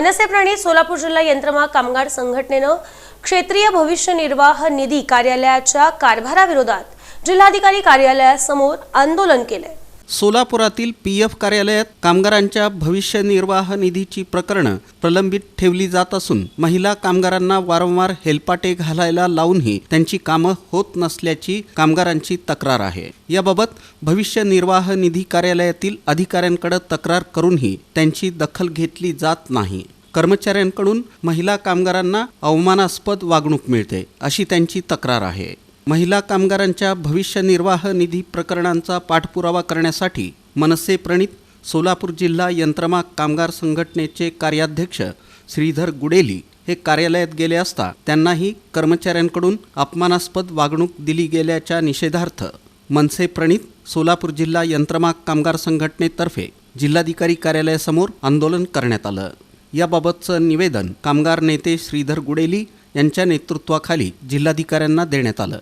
मनसे प्रणित सोलापूर जिल्हा यंत्रमाग कामगार संघटनेनं क्षेत्रीय भविष्य निर्वाह निधी कार्यालयाच्या कारभाराविरोधात जिल्हाधिकारी कार्यालयासमोर आंदोलन केलंय. सोलापुरातील पी एफ कार्यालयात कामगारांच्या भविष्य निर्वाह निधीची प्रकरणं प्रलंबित ठेवली जात असून महिला कामगारांना वारंवार हेलपाटे घालायला लावूनही त्यांची कामं होत नसल्याची कामगारांची तक्रार आहे. याबाबत भविष्य निर्वाह निधी कार्यालयातील अधिकाऱ्यांकडे तक्रार करूनही त्यांची दखल घेतली जात नाही. कर्मचाऱ्यांकडून महिला कामगारांना अवमानास्पद वागणूक मिळते अशी त्यांची तक्रार आहे. महिला कामगारांच्या भविष्य निर्वाह निधी प्रकरणांचा पाठपुरावा करण्यासाठी मनसे प्रणित सोलापूर जिल्हा यंत्रमाग कामगार संघटनेचे कार्याध्यक्ष श्रीधर गुडेली हे कार्यालयात गेले असता त्यांनाही कर्मचाऱ्यांकडून अपमानास्पद वागणूक दिली गेल्याच्या निषेधार्थ मनसे प्रणित सोलापूर जिल्हा यंत्रमाग कामगार संघटनेतर्फे जिल्हाधिकारी कार्यालयासमोर आंदोलन करण्यात आलं. याबाबतचं निवेदन कामगार नेते श्रीधर गुडेली यांच्या नेतृत्वाखाली जिल्हाधिकाऱ्यांना देण्यात आलं.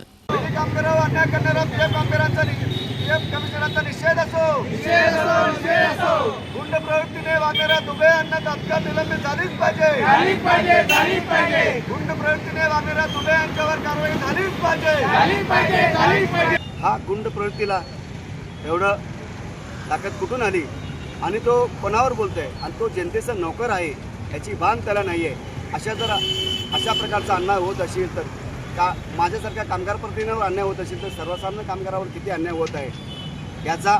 अन्याय करणारा पीएफ कामगारांचा पीएफ कमिशनरचा निषेध असो. गुंड प्रवृत्तीने वागणाऱ्या दुबे यांना तात्काळ निलंबित झालीच पाहिजे. गुंड प्रवृत्तीने वागणाऱ्या दुबे यांच्यावर कारवाई झालीच पाहिजे. हा गुंड प्रवृत्तीला एवढं ताकद कुठून आली? आणि तो कोणावर बोलतोय? आणि तो जनतेचा नोकर आहे याची भान त्याला नाही आहे अशा जर अशा प्रकारचा अन्याय होत असेल तर का माझ्यासारख्या कामगार प्रतिनिधीवर अन्याय होत असेल तर सर्वसामान्य कामगारावर किती अन्याय होत आहे? याचा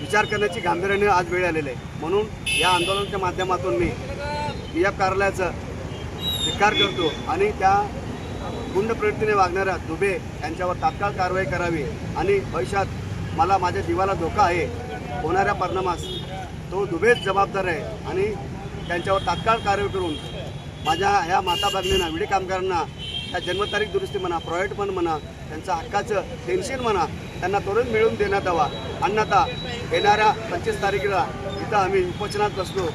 विचार करण्याची गांभीर्याने आज वेळ आलेली आहे. म्हणून या आंदोलनाच्या माध्यमातून मी पी एफ कार्यालयाचं धिक्कार करतो आणि त्या गुंड प्रवृत्तीने वागणाऱ्या दुबे यांच्यावर तात्काळ कारवाई करावी आणि भविष्यात मला माझ्या जीवाला धोका आहे होणाऱ्या परिणामास तो दुबेच जबाबदार आहे आणि त्यांच्यावर तात्काळ कारवाई करून माझ्या ह्या माता भगिनींना विडी कामगारांना त्या जन्मतारीख दुरुस्ती म्हणा प्रॉव्हिडंट म्हणा त्यांचं हक्काचं पेन्शन म्हणा त्यांना त्वरित मिळवून देण्यात यावा. अन्यथा येणाऱ्या पंचवीस तारखेला इथं आम्ही उपोषणात बसलो.